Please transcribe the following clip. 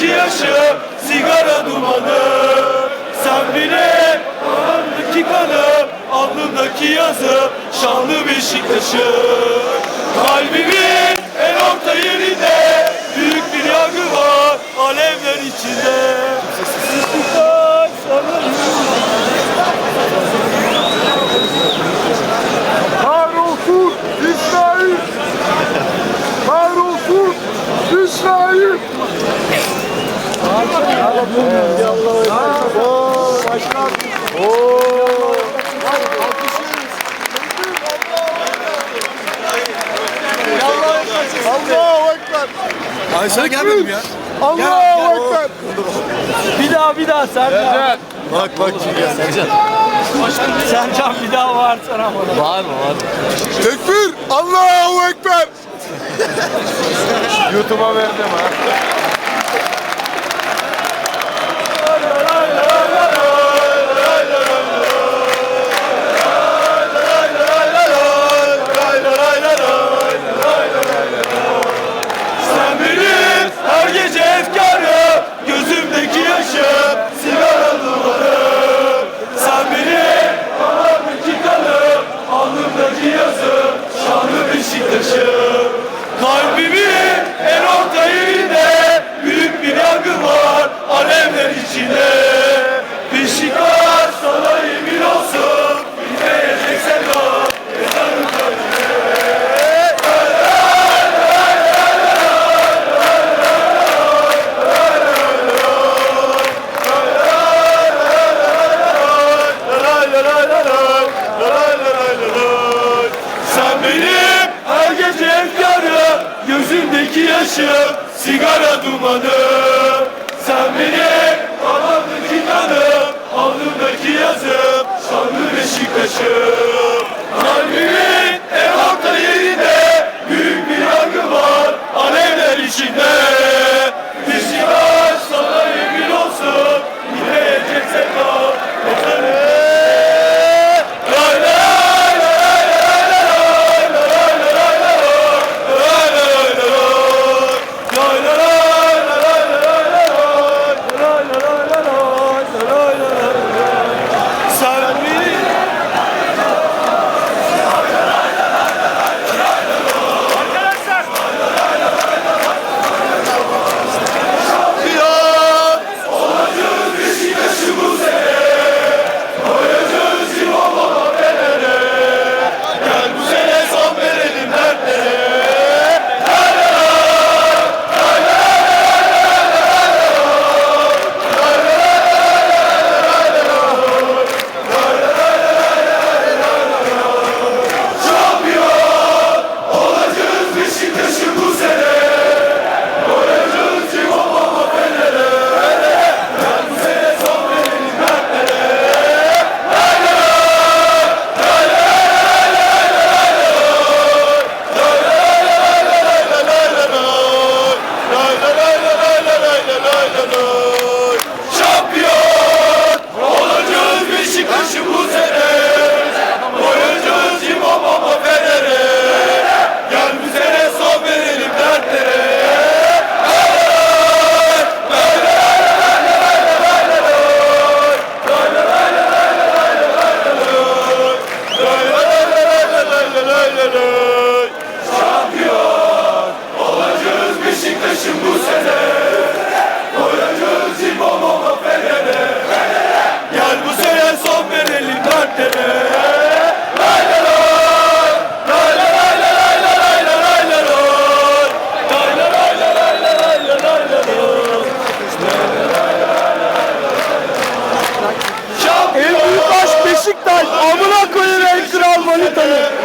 ki yaşa sigara dumanı Sen bile bağrındaki kanı Alnındaki yazı şanlı Beşiktaş'ı Kalbimin en orta yerinde Büyük bir yangı var alevler içinde Beşiktaş sana Kahrolsun İsrail! Kahrolsun İsrail! Ay sana gelmedim ya. Allahu Ekber. Bir daha bir daha Sercan Bak bak kim geldi. Sercan bir daha bağırsana bana Var mı var? Tekbir! Allahu Ekber! YouTube'a verdim ha. Beşiktaş'ım Kalbimin en orta yerinde Büyük bir yangın var Alevler içinde Beşiktaş sana yemin olsun Bitmeyecek sevdam Ezanın Sen ışığı, sigara dumanı Sen beni alandaki tanım, alnımdaki yazım Şanlı Beşiktaş'ım Permítame.